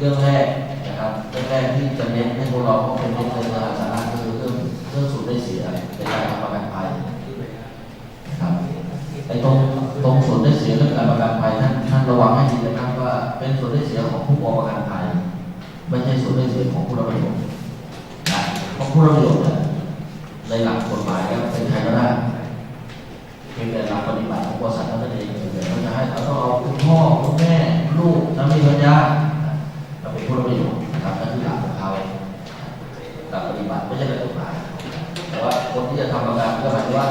เรื่องแรกนะครับเรื่องแรกที่จะเน้นให้พวกเราก็เป็นเน้นในเรื่องสาระคือเรื่องเรื่องสูญได้เสียในการทำประกันภัยครับไอ้ตรงตรงสูญได้เสียเรื่องการประกันภัยท่านท่านระวังให้ดีนะครับว่าเป็นสูญได้เสียของผู้ประกันภัยไม่ใช่สูญได้เสียของผู้รับประโยชน์นะเพราะผู้รับประโยชน์เนี่ยในหลักกฎหมายแล้วเป็นใครก็ได้เพียงแต่หลักปฏิบัติของบริษัทนั้นเองเดี๋ยวเราจะให้เราต้องเอาคุณพ่อคุณแม่ลูกสามีภรรยา ผู้รับประโยชน์นะครับนั่นคือหลักของเขาหลักปฏิบัติไม่ใช่หลักกฎหมายแต่ว่าคนที่จะทำประกันก็หมายถึงว่า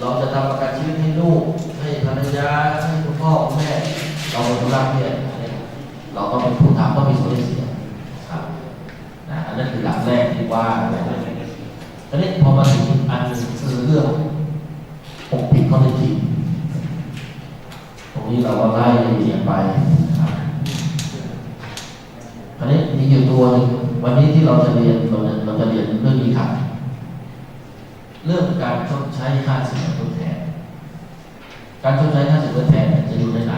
เราจะทำประกันชีวิตให้ลูกให้ภรรยาให้คุณพ่อคุณแม่เราเป็นผู้รับเนี่ยเราต้องเป็นผู้ทำต้องมีส่วนเสียครับนะอันนั้นคือหลักแรกที่ว่าทีนี้พอมาถึงอันคือเรื่องปกปิดข้อเท็จจริงตรงนี้เราก็ไล่เอียดไปนะครับ อันนี้มีอยู่ตัวหนึ่งวันนี้ที่เราจะเรียนเราจะเราจะเรียนเรื่องนี้ครับเรื่องการชดใช้ค่าสินทดแทน การชดใช้ค่าสินทดแทนจะอยู่ในไหน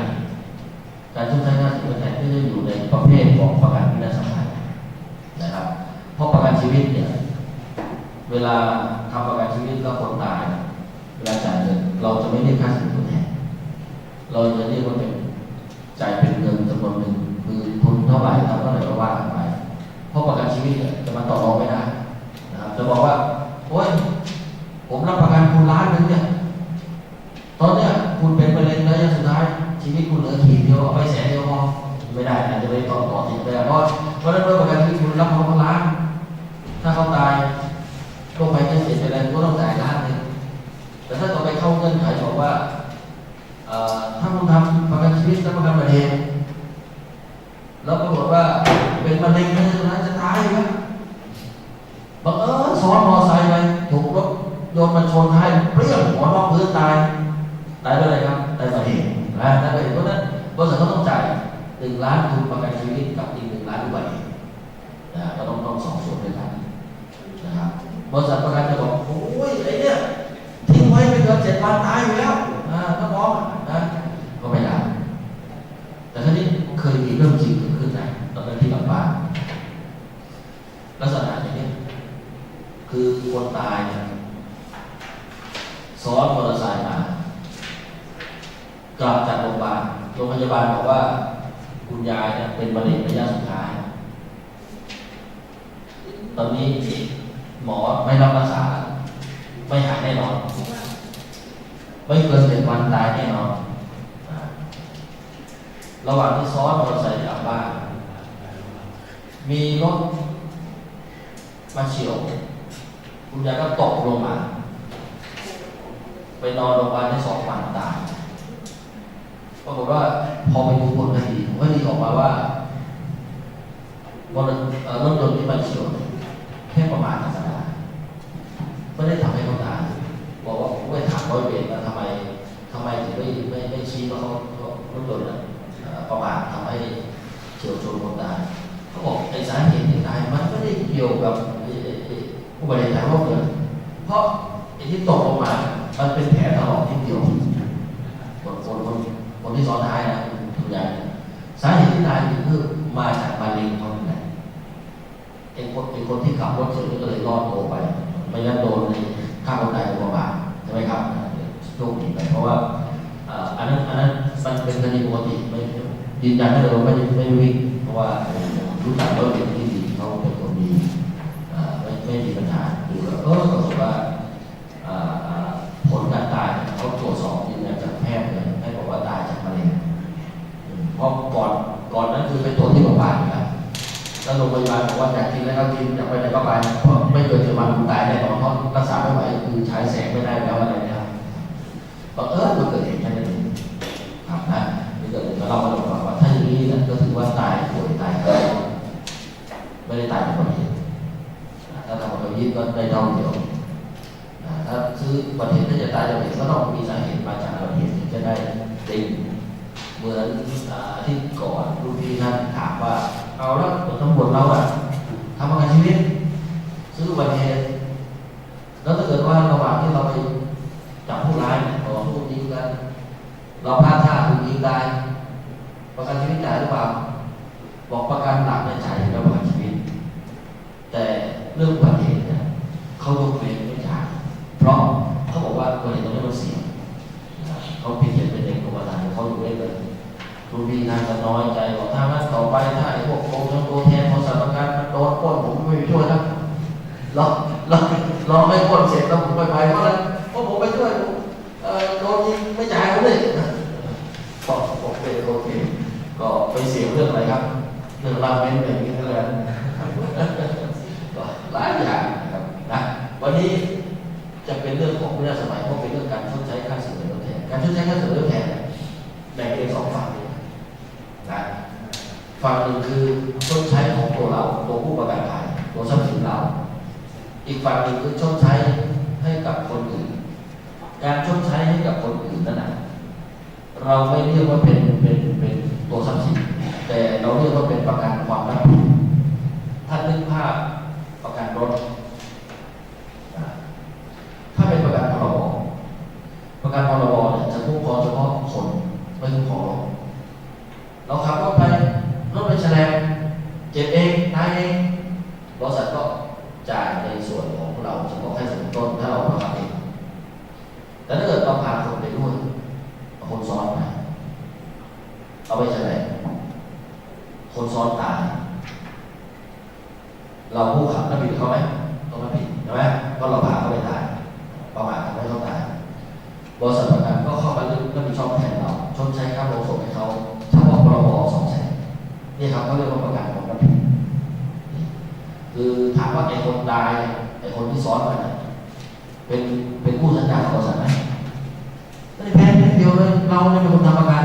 การชดใช้ค่าสินทดแทนก็จะอยู่ในประเภทของประกันวินาศภัยนะครับ เพราะประกันชีวิตเนี่ย เวลาทำประกันชีวิตแล้วคนตาย เวลาจ่ายเงินเราจะไม่เรียกค่าสินทดแทน เราจะเรียกว่าเป็นจ่ายเป็นเงินจำนวนหนึ่งคือทุนเท่าไหร่เท่าไหร่ก็ว่าไป ชีวิตเนี่ยจะมาต่อรองไม่ได้นะครับจะบอกว่าโอ้ยผมรับประกันคุณล้านหนึงเนี่ยตอนเนี้ยคุณเป็นประเด็นระยะสุดท้ายชีวิตคุณเหลือขีดเดียวเอาไปแสนเดียวพอไม่ได้อาจจะไปต่อ บริษัทประกันจะบอกโอ้ยไอ้เนี่ยทิ้งไว้ไม่เกินเจ็ดวันตายอยู่แล้วอ่าถ้าพร้อมนะก็ไม่ได้แต่ทีนี้เคยมีเรื่องจริงเกิดขึ้นนะตอนนั้นที่กลับบ้านลักษณะอย่างนี้คือคนตายเนี่ยซ้อนมอเตอร์ไซค์มากลับจากโรงพยาบาลโรงพยาบาลบอกว่า คุณยายเนี่ยเป็นมะเร็งระยะสุดท้าย ตอนนี้หมอไม่รับรักษา ไม่หายแน่นอน ไม่เกินเจ็ดวันตายแน่นอนอ่าระหว่างที่ซ้อนมอเตอร์ไซค์กลับบ้าน มีรถมาเฉียวคุณยายก็ตกลงมา ไปนอนโรงพยาบาลได้สองวันตายปรากฏว่าพอไปดูผลคดีผลคดีออกมาว่ารถเอ่อรถยนต์ที่มาเฉียวเนี่ยแค่ประมาณธรรมดาไม่ได้ทำให้เขาตายบอกว่าผมไปถามร้อยเวรแล้วทำไมทำไมถึงไม่ไม่ไม่ชี้ว่าเขาเขารถยนต์น่ะเอ่อประมาททำให้เฉียวชนคนตายเขาบอกไอ้สาเหตุที่ตายมันไม่ได้เกี่ยวกับ อุบัติเหตุทางรถยนต์เพราะไอ้ที่ตกลงมา มันเป็นแผลถลอกที่เดียวคนคนคนคนที่ซ้อนท้ายนะทุกอย่างสาเหตุที่ตายคือมาจากมะเร็งเขาเนี่ยไอ้คนไอ้คนที่ขับรถเฉยก็เลยรอดตัวไป ไม่งั้นโดนในฆ่าคนตายประมาทใช่ไหมครับโชคดีไปเพราะว่าอันนั้นอันนั้นมันเป็นคดีปกติไม่ยืนยันได้เลยว่าไม่ไม่วิ่งเพราะว่ารู้จักรถเก่งที่ดีเขาเป็นคนดีไม่ไม่มีปัญหา ดูแล้วเออปรากฏว่าผลการตายเขาตรวจสอบยืนยันจากแพทย์เลยให้บอกว่าตายจากมะเร็งเพราะก่อนก่อนนั้นคือไปตรวจที่โรงพยาบาลแล้วโรงพยาบาลบอกว่าอยากกินแล้วก็กินอยากไปไหนก็ไปเพราะไม่เกินเจ็ดวันคุณตายแน่นอนเพราะรักษาไม่ไหวคือใช้แสงไม่ได้แล้วอะไรนะครับบังเออมันเกิดเหตุแค่นั้นเองครับนะนี่เกิดมาเล่าให้เราฟังว่าถ้าอย่างนี้นะก็ถือว่าตายป่วยตายไม่ได้ตายจากอุบัติเหตุนะ ยึดวัดได้เท่าเดียวถ้าซื้อประเทศถ้าจะตายจะเห็นก็ต้องมีสาเหตุมาจากประเทศถึงจะได้ติงเหมือนที่ก่อนรุ่นพี่ท่นถามว่า เอาแล้วผลทั้งหมดเราอะทำประกันชีวิตซื้ออุบัติเหตุแล้วถ้าเกิดว่าระหว่างที่เราไปจับผู้ร้ายต่อสู้ยิงกันเราพลาดท่าถูกยิงตายประกันชีวิตจ่ายหรือเปล่าบอกประกันหลักในใจ่ายระหว่ชีวิต แต่เรื่องประกัน น้อยใจบอกถ้ามัดต่อไปถ้าไอ้พวกโกงทั้งตัวแทนบริษัทปรการมันโดนพ่นผมไม่ช่วยนะเราเราเราไม่พ่นเสร็จแล้วผมไปไปเพราะอะไรเพราะผมไปช่วยเอ่อโดนยิงไม่จ่ายผมเลยก็โอเคโอเค ก็ไปเสียเรื่องอะไรครับ เรื่องราเมนอย่างนี้เท่านั้นก็หลายอย่างนะครับนะวันนี้จะเป็นเรื่องของวิทยาสมัยเพราะเป็นเรื่องการชดใช้ค่าเสียเงินทดแทนการชดใช้ค่าเสียเงินทดแทนเนี่ยแบ่งเป็นสองฝั่งนะฝั่งหนึ่งคือชดใช้ของตัวเราตัวผู้ประกันภัยตัวทรัพย์สินเรา อีกฝั่งหนึ่งคือชดใช้ให้กับคนอื่น การชดใช้ให้กับคนอื่นนั่นนะเราไม่เรียกว่าเป็นเป็นเป็นตัวทรัพย์สิน แต่เราเรียกว่าเป็นประกันความรับผิดถ้านึกภาพประกันรถนะถ้าเป็นประกันพรบประกันพรบเนี่ยจะคุ้มครองเฉพาะคนไม่คุ้มครองรถเราขับรถไปรถไปแฉลบเจ็บเองตายเองบริษัทก็จ่ายในส่วนของเราเฉพาะแค่ส่วนต้นถ้าเราทำเอง แต่ถ้าเกิดเราพาคนไปด้วยเอาคนซ้อนไปเอาไปแฉลบคนซ้อนตาย เราผู้ขับรับผิดเขาไหมต้องรับผิดใช่ไหมเพราะเราพาเขาไปตายประมาททำให้เขาตายบริษัทประกันก็เข้ามารับผิดชอบแทนเราชดใช้ค่าโรงศพให้เขาเฉพาะพรบสองแสนนี่ครับเขาเรียกว่าประกันความรับผิดคือถามว่าไอ้คนตายไอ้คนที่ซ้อนไปเนี่ยเป็นเป็นผู้สัญญากับบริษัทไหม ไม่ได้แพ้นิด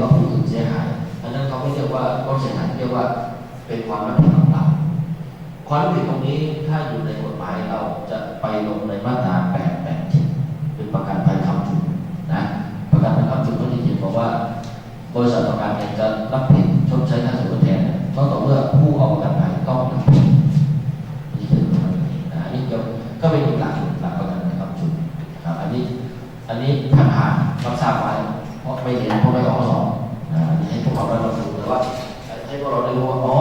ก่อเหตุแล้วผู้อื่นเสียหายอันนั้นเขาไม่เรียกว่ารถเสียหายเรียกว่าเป็นความรับผิดของเราความรับผิดตรงนี้ถ้าอยู่ในกฎหมายเราจะไปลงในมาตรา8 8เป็นประกันภัยคำจุนนะประกันภัยคำจุนก็จะเขียนบอกว่า บริษัทประกันเนี่ยจะรับผิดชดใช้ค่าสินแทนเนี่ยต้องต่อเมื่อผู้เอาประกันภัยต้องรับผิดนี่คือตรงนี้นะอันนี้เกี่ยวก็เป็นหลักหลักประกันภัยคำจุนนะครับอันนี้อันนี้ผ่านผ่านรับทราบไว้เพราะไม่เห็นเพราะไม่ออบนะอันนี้ให้พวกเราได้รับรู้แต่ว่าให้พวกเราได้รู้ว่าอ๋อ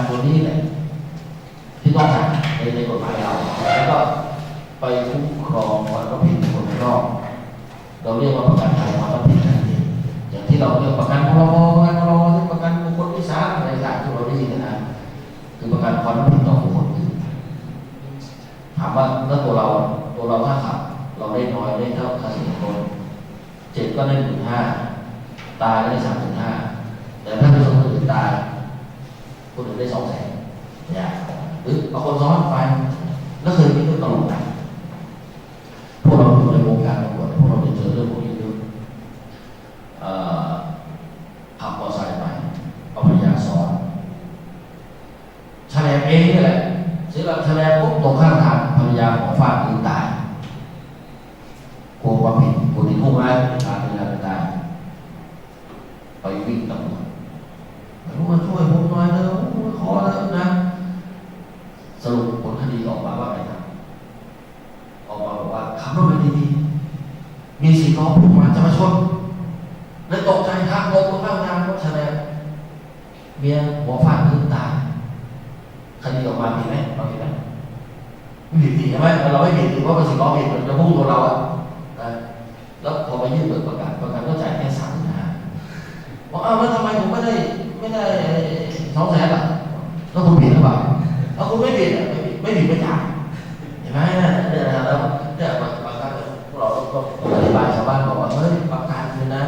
มันเป็นประกันตัวนี้แหละที่ต้องจ่ายในในกฎหมายเราแล้วก็ไปคุ้มครองความรับผิดคนรอบเราเรียกว่าประกันภัยความรับผิดนั่นเองอย่างที่เราเรียกประกันพรบประกันพรบที่ประกันบุคคลที่สามอะไรต่างที่เราได้ยินนะคือประกันความรับผิดต่อบุคคลอื่นถามว่าแล้วตัวเราตัวเราถ้าขับเราได้น้อยได้เท่าค่าสินค้าเจ็บก็ได้หมื่นห้าตายก็ได้สามหมื่นห้าแต่ถ้าเป็น คนอื่นได้สองแสนอย่าหรือบางคนซ้อนไปแล้วเคยมีเรื่องตลกนะพวกเราอยู่ในวงการตำรวจพวกเราจะเจอเรื่องพวกนี้เยอะขับมอเตอร์ไซค์ไปเอาภรรยาซ้อนแฉลบเองนี่แหละเสียหลักแฉลบปุ๊บตกข้างทางภรรยาของฟาดพื้นตายกลัวความผิดกลัวติดคุกไหมพาภรรยาไปตายไปวิ่งตำรวจรู้มาช่วยผมหน่อยเถอะขอเถอะนะ สรุปผลคดีออกมาว่าไงครับ ออกมาบอกว่าขับรถไปดีๆ มีสี่ ล้อพุ่งมาจะมาชนเลยตกใจทางลงตรงข้างทางรถแฉลบเมียหัวฟาดพื้นตายคดีออกมาผิดไหมเราผิดไหมไม่ผิดผิดใช่ไหมเราไม่ผิดเพราะเป็นสี่ล้อผิดมันจะพุ่งตัวเราอะแล้วพอไปยื่นเบิกประกันประกันก็จ่ายแค่สามพันห้าบอกอ้าวแล้วทำไมผมไม่ได้ไม่ได้สองแสนล่ะแล้วคุณผิดหรือเปล่าถ้าคุณไม่ผิดอะไม่ผิดไม่ผิดไม่จ่ายเห็นไหมเนี่ยเนี่ยนะครับแล้วเนี่ย ก็อธิบายชาวบ้านบอกว่าเฮ้ยประกันเลยนะ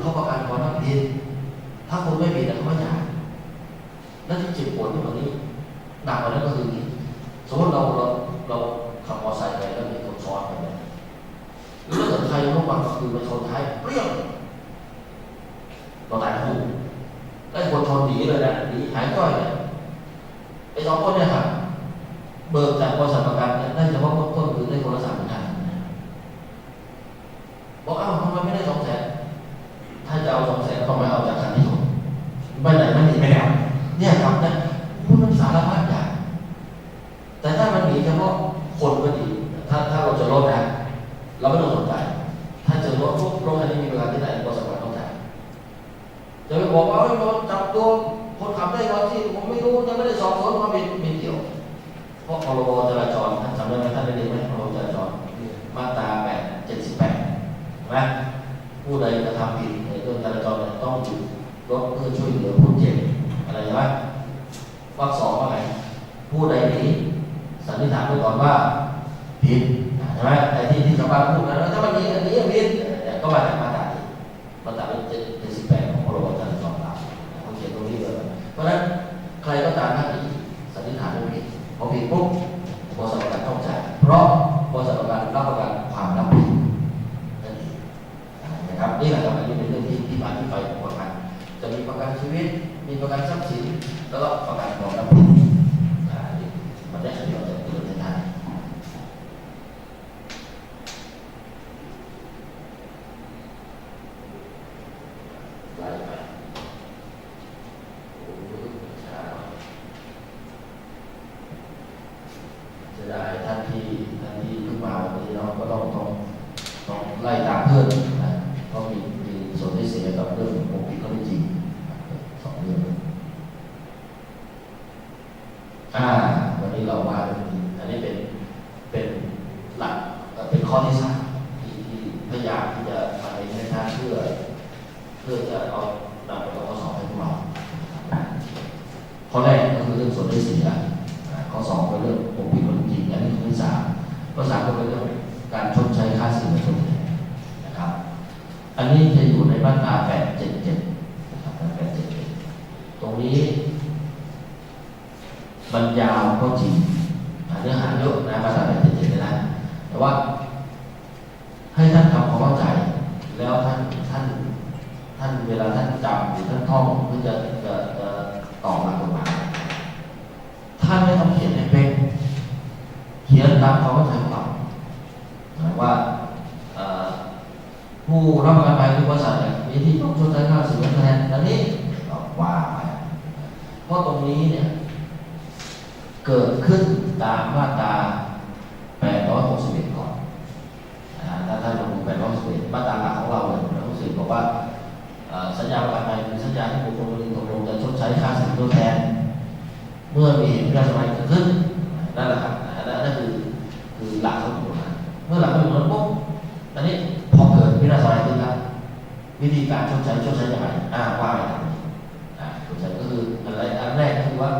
เขาประกันความรับผิดถ้าคุณไม่ผิดเขาไม่จ่ายแล้วที่เจ็บปวดที่กว่านี้หนักกว่านั้นก็คือสมมติเราเราเราขับมอเตอร์ไซค์ไปแล้วมีคนซ้อนไปเลยหรือถ้าใครรู้ว่าคือมาชนท้ายเปรี้ยงเราตายคู่ได้คนชนหนีเลยนะหนีหายก้อยเลยไอ้สองคนเนี่ยครับเบิกจากบริษัทประกันเนี่ยได้เฉพาะคน ยายามที่จะมาในทางเพื่อ เพื่อจะเอานำไปข้อสอบให้พวกเราข้อแรกก็คือเรื่องส่วนได้เสียอ่าข้อสองเป็นเรื่องปกปิดความจริงอันนี้ข้อที่สามข้อสามก็เป็นเรื่องการชดใช้ค่าเสินและชดแทนนะครับ อันนี้จะอยู่ในมาตรา877นะครับ877ตรงนี้ มันยาวก็จริงอ่าเนื้อหาเยอะนะมาตรา877เลยนะ แต่ว่า ให้ท่านทำความเข้าใจ แล้วท่านท่าน ท่านเวลาท่านจำหรือท่านท่องเพื่อจะจะจะตอบหลักกฎหมายท่านไม่ต้องเขียนให้เป็นเขียนตามความเข้าใจของเราหมายว่าเอ่อ ผู้รับประกันภัยทุกบริษัทเนี่ยมีที่ต้องชดใช้ค่าเสียแทนอันนี้ก็ว่าไปเพราะตรงนี้เนี่ย เกิดขึ้นตามมาตรา861ก่อนอ่าถ้าท่านลงไปร้อยสิบมาตราหลักของเราเลยร้อยสิบบอกว่าสัญญาประกันภัยเป็นสัญญาที่บุคคลคนหนึ่งตกลงจะชดใช้ค่าสินทดแทน เมื่อมีเหตุพิพาทสมัยเกิดขึ้น การชดใช้ชดใช้อย่างไรอ่าว่าไปตามชดใช้ก็คืออะไรอันแรกคือว่า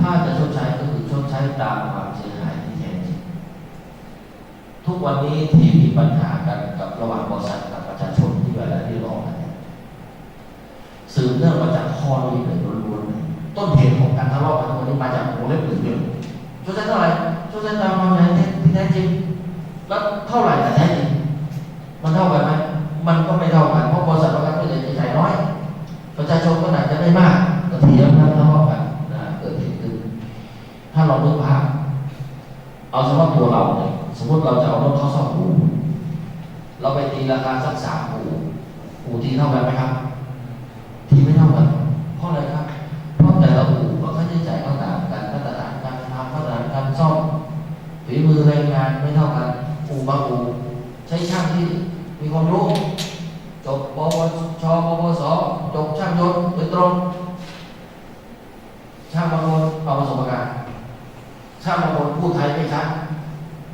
ถ้าจะชดใช้ก็คือชดใช้ตามความเสียหายที่แท้จริงทุกวันนี้ที่มีปัญหากันกับระหว่างบริษัทกับประชาชนที่เวลาที่ร้องกันเนี่ยสืบเนื่องมาจากข้อนี้เลยล้วนๆต้นเหตุของการทะเลาะกันทุกวันนี้มาจากวงเล็บหนึ่งเดียวช่วยใช้เท่าไหร่ช่วยใช้ตามความแท้ที่แท้จริงแล้วเท่าไหร่แต่แท้จริงมันเท่ากันไหมมันก็ไม่เได้มากก็เถียงกันทะเลาะกันนะเกิดเหตุขึ้น ถ้าเรานึกภาพ เอาเฉพาะตัวเราเนี่ยสมมติเราจะเอารถเข้าซ่อมอู่เราไปตีราคาสักสามอู่อู่ทีเท่ากันไหมครับ ทีไม่เท่ากัน เพราะอะไรครับ เพราะแต่ละอู่ก็ค่าใช้จ่ายก็ต่างกันมาตรฐานการทำมาตรฐานการซ่อมฝีมือแรงงานไม่เท่ากัน อู่บางอู่ใช้ช่างที่มีความรู้ จบ ปวชปวสจบช่างยนต์โดยตรง ช่างบางคนเอาประสบการณ์ช่างบางคนพูดไทยไม่ชัด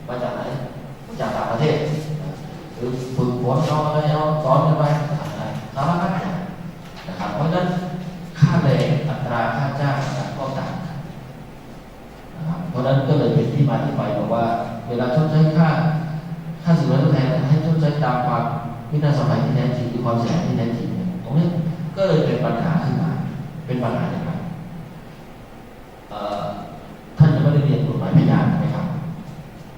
มาจากไหนมาจากต่างประเทศหรือฝึกฝนเอาอะไรเอาสอนกันไปสารพัดอย่างนะครับ เพราะฉะนั้นค่าแรงอัตราค่าจ้างก็ต่างกันนะครับเพราะฉะนั้นก็เลยเป็นที่มาที่ไปบอกว่า เวลาชดใช้ค่าค่าสินไหม วินาศสมัยที่แท้จริงคือความเสียหายที่แท้จริงเนี่ยตรงนี้ก็เลยเป็นปัญหาขึ้นมา เป็นปัญหาอย่างไรท่านยังไม่ได้เรียนกฎหมายพยานไหมครับ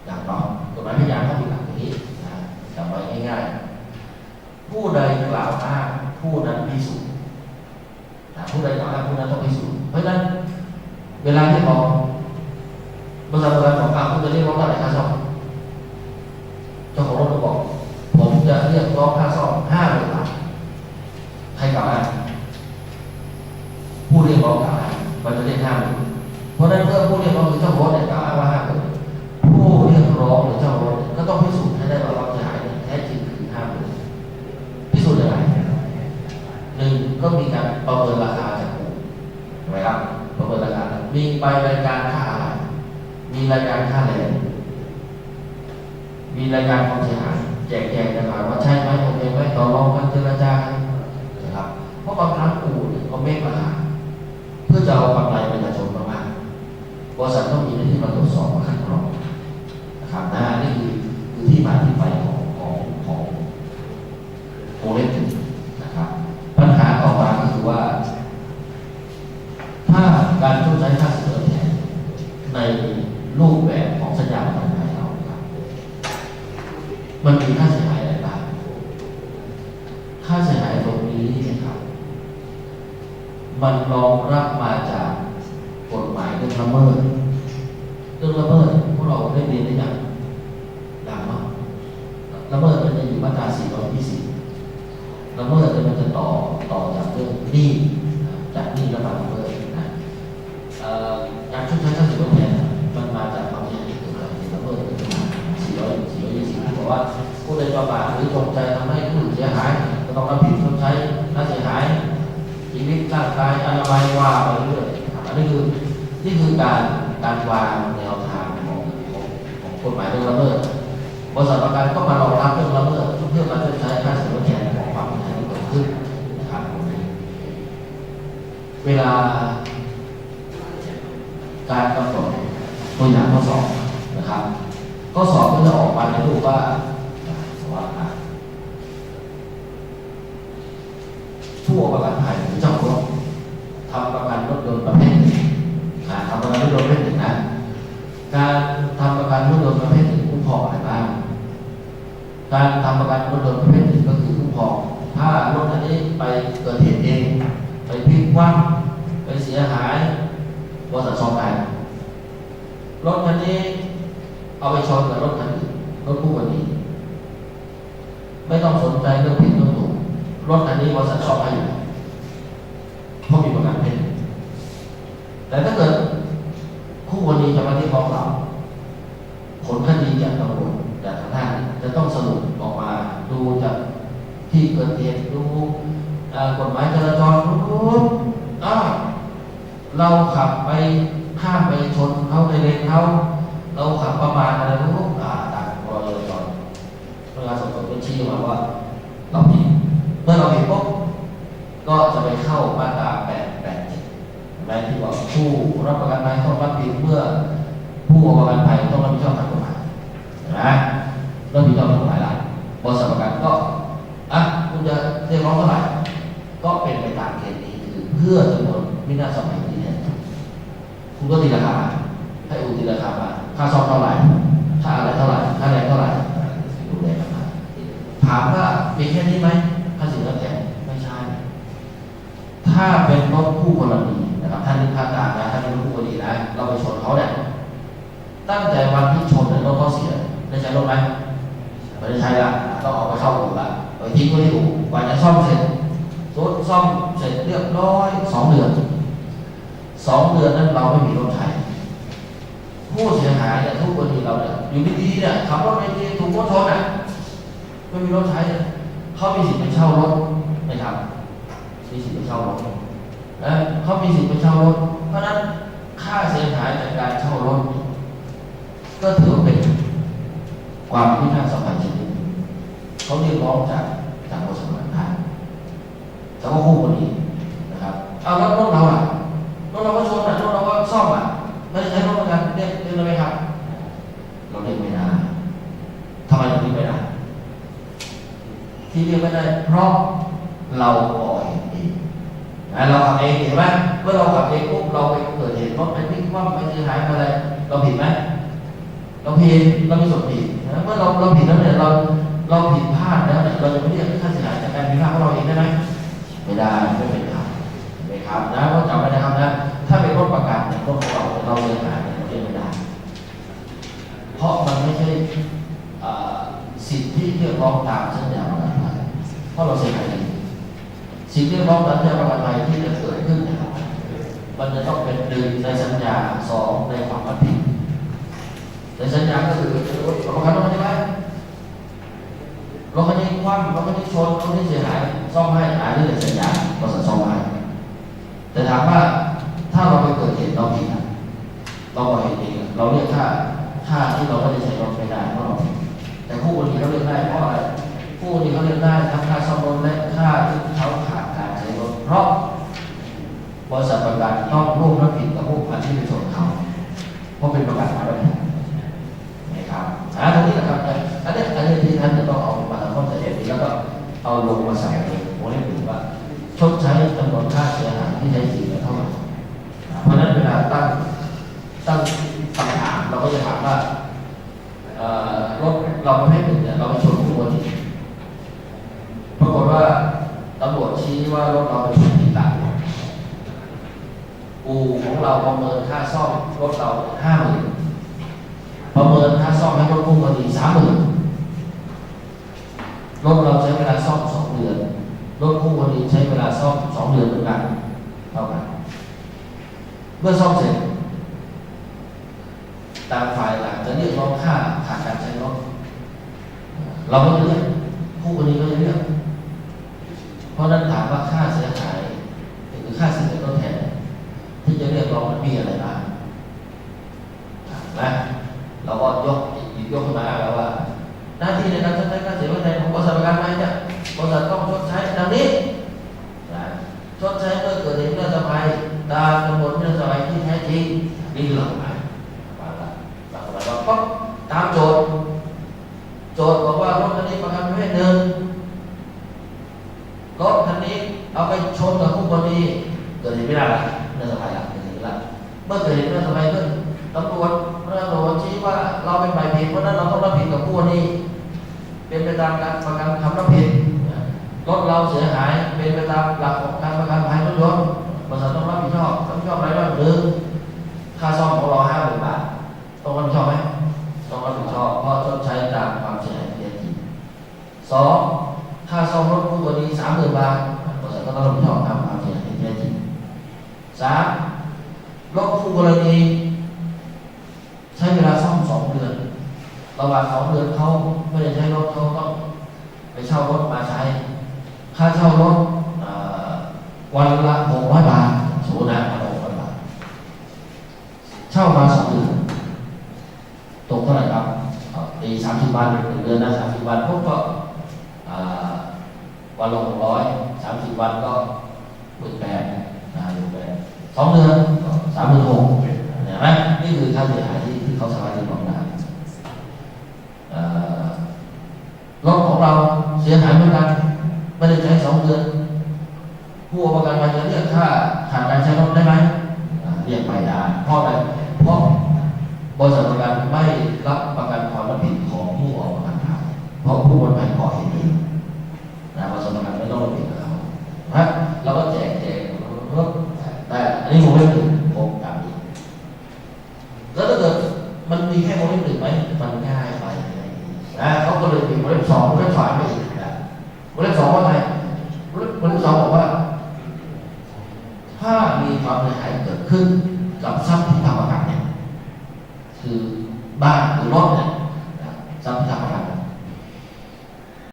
อย่างเนากฎหมายพยานเขามีหลักอย่างนี้นะจำไว้ง่ายๆ ผู้ใดกล่าวอ้างผู้นั้นพิสูจน์ผู้ใดกล่าวอ้างผู้นั้นต้องพิสูจน์เพราะฉะนั้น เวลาที่บอกาะบางครั้งอู่เนี่ยเขาเมฆมาหาเพื่อจะเอากำไรประชาชนมากบริษัทต้องมีหน้าที่มาตรวจสอบมาคัดกรองนะครับนะนี่คือคือที่มาที่ไปของของของโอเล็กนะครับ ปัญหาต่อมาก็คือว่า ถ้าการชดใช้ค่าเสียหายในรูปแบบของสัญญาประกันภัยเราครับ มันมีค่าเสียหายอะไรบ้าง ค่าเสียหายตรงนี้นะครับ มันรองรับมาจากกฎหมายเรื่องละเมิด เรื่องละเมิดพวกเราได้เรียนได้อย่างดังมากละเมิดมันจะอยู่มาตรา 420 ละเมิดเนี่ยมันจะต่อต่อจากเรื่องหนี้นะจากหนี้แล้วมาละเมิดนะเอ่อการชดใช้ค่าเสียหายเนี่ยมันมาจากความเสียหายที่เกิดจากเหตุละเมิดเป็นมา400 420ที่บอกว่าผู้ใดประมาทหรือจงใจทำให้ผู้อื่นเสียหายจะต้องรับผิดชดใช้ค่าเสียหายชีวิตร่างกายอนามัยว่าไปเรื่อยๆนะครับอันนี้คือนี่คือ การวางแนวทางของของของกฎหมายเรื่องละเมิดบริษัทประกันก็มารองรับเรื่องละเมิดเพื่อมาชดใช้ค่าเสียหายของความเสียหายที่เกิดขึ้นนะครับเวลา การกำหนดตัวอย่างข้อสอบนะครับข้อสอบก็จะออกมาในรูปว่าสว่าผู้ประกันภัยหรือเจ้าของรถทำประกันรถยนต์ประเภทหนึ่ง ทำประกันรถยนระเภทหนึ่งนะ การทำประกันรถยนต์ประเภทหนึ่งคุ้มครองอะไรบ้าง การทำประกันรถยนต์ประเภทหนึ่งก็คือคุ้มครองถ้ารถคันนี้ไปเกิดเหตุเอง ไปพลิกคว่ำไปเสียหายบริษัทซ่อมได้รถคันนี้เอาไปชนกับรถคันอื่นรถคู่กรณีไม่ต้องสนใจเรื่องผิดเรื่องถูกรถคันนี้บริษัทซ่อมให้อยู่เพราะมีประกันเพศแต่ถ้าเกิด คู่กรณีจะมาที่กองเราผลคดีจากตำรวจจากทางด้านจะต้องสรุปออกมาดูจากที่เกิดเหตุดูกฎหมายจราจรรู้อ้าเราขับไปข้ามไปชนเขาในเลนเขาเราขับประมาทอะไรรู้อ่าตามรอยจราจรเวลาสอบสวนก็ชี้มาว่าเราผิดเมื่อเราผิดปุ๊บก็จะไปเข้ามาตรา 7แม้ที่ว่าผู้รับประกันภัยต้องรับผิดเมื่อผู้ประกันภัยต้องรับผิดชอบทางกฎหมายนะรับผิดชอบทางกฎหมายละบริษัทประกันก็อะคุณจะเรียกร้องเท่าไหร่ก็เป็นไปตามเกณฑ์นี้คือเพื่อจำนวนวินาสมัยที่เนี่ยคุณก็ตีราคาให้อูตีราคามาค่าซ่อมเท่าไหร่ค่าอะไรเท่าไหร่ค่าแรงเท่าไหร่ดูแลกันมาถามว่ามีแค่นี้ไหมค่าสินค้าแพงไม่ใช่ ถ้าเป็นรถคู่กรณีับท่านนึกภาพตามนะถ้านรถคู่กรณีนะ เราไปชนเขาเนี่ยตั้งแต่วันที่ชนเนี่ยรถเขาเสียได้ใช้รถไหมไม่ได้ใช้ละต้องเอาไปเข้าอู่ละไปทิ้งไว้ที่อู่กว่าจะซ่อมเสร็จรถซ่อมเสร็จเรียบร้อยสองเดือนสองเดือนนั้นเราไม่มีรถใช้ผู้เสียหายเนี่ยทุกกรณีเราเนี่ยอยู่ดีๆเนี่ยขับรถไปดีถูกรถชนอะไม่มีรถใช้เนี่ยเขามีสิทธิ์ไปเช่ารถไหมครับมีสิทธิ์ไปเช่ารถ เขามีสิทธิ์ไปเช่ารถ เพราะนั้นค่าเสียหายจากการเช่ารถ ก็ถือว่าเป็นความพินาศสมัยชนิดเขาเรียกร้องจากจากบริษัทประกันแต่ว่าคู่กรณีนะครับเอาแล้วรถเราอะรถเราก็ชนอะรถเราก็ซ่อมอะไม่ใช้รถประกันเรียกเรียกได้ไหมครับ เราเรียกไม่ได้ทำไมถึงเรียกไม่ได้ที่เรียกไม่ได้เพราะเรา เราขับเองเห็นไหมเมื่อเราขับเองปุ๊บเราไปเกิดเหตุรถมันวิ่ว่ามันคือหายอะไร เราผิดไหมเราผิดเรามีส่วนผิดนะเมื่อเราเราผิดแล้วเนี่ยเราเราผิดพลาดแล้วเนี่ยเราจะไม่เรียกค่าเสียหายจากการผิดพลาดของเราเองได้ไหมไม่ได้ไม่เป็นไรไม่ครับนะต้องจำไว้นะครับนะถ้าเป็นรถประกันรถของเราเราเดินหายเราเยไม่ได้เพราะมันไม่ใช่สิทธิที่เรียกร้องตามสัญญาปรางอนภัเพราะเราเสียหาย สิ่งที่จะเกิดขึ้น มันจะต้องเป็นหนึ่งในสัญญาสองในความรับผิดในสัญญาก็คือเราคันรถใช่ไหมรถคันนี้คว่ำรถคันนี้ชนรถคันนี้เสียหายซ่อมให้อันนี้เป็นสัญญา รถเราประเภทหนึ่งเนี่ยเราไปชนคู่กรณีปรากฏว่าตำรวจชี้ว่ารถเราไปชนผิดหลักอู่ของเราประเมินค่าซ่อมรถเราห้าหมื่นประเมินค่าซ่อมให้รถคู่กรณีสามหมื่นรถเราใช้เวลาซ่อมสองเดือนรถคู่กรณีใช้เวลาซ่อมสองเดือนเหมือนกันเท่ากันเมื่อซ่อมเสร็จต่างฝ่ายต่าง จะเรียกร้องค่าขาดการใช้รถเราก็จะเรียกผู้กรณีก็จะเรียกเพราะนั้นถามว่าค่าเสียหายหรือค่าสินไหมทดแทนที่จะเรียกร้องมันมีอะไรบ้างนะเราก็ยกยิบยกขึ้นมาแล้วว่า หน้าที่ในการชดใช้ค่าเสียหายทดแทนของบริษัทประกันภัยเนี่ยบริษัทต้องชดใช้ดังนี้นะชดใช้เมื่อเกิดเหตุเรื่อสภัยตาม สองค่าซ่อมรถคู่กรณีสามหมื่นบาทบริษัทก็ต้องรับผิดชอบตามความเสียหายที่แท้จริงสามรถคู่กรณีใช้เวลาซ่อมสองเดือนระหว่างสองเดือนเขาไม่ได้ใช้รถเขาต้องไปเช่ารถมาใช้ ค่าเช่ารถวันละหกร้อยบาทสมมตินะวันละหกร้อยบาท เช่ามาสองเดือนตกเท่าไหร่ครับตีสามสิบวันหนึ่งเดือนนะสามสิบวันพวกก็ วันละหกร้อยสามสิบวันก็หมื่นแปดนะหมื่นแปดสองเดือนสามหมื่นหกเห็นไหมนี่คือค่าเสียหายที่เขาสามารถจะบอกได้เอ่อรถของเราเสียหายเหมือนกันไม่ได้ใช้สองเดือนผู้ประกันภัยจะเรียกค่าขาดการใช้รถได้ไหมเรียกไม่ได้เพราะอะไรเพราะบริษัทประกันไม่รับประกันความรับผิดของผู้เอาประกันภัยเพราะผู้บริภัยก่อเห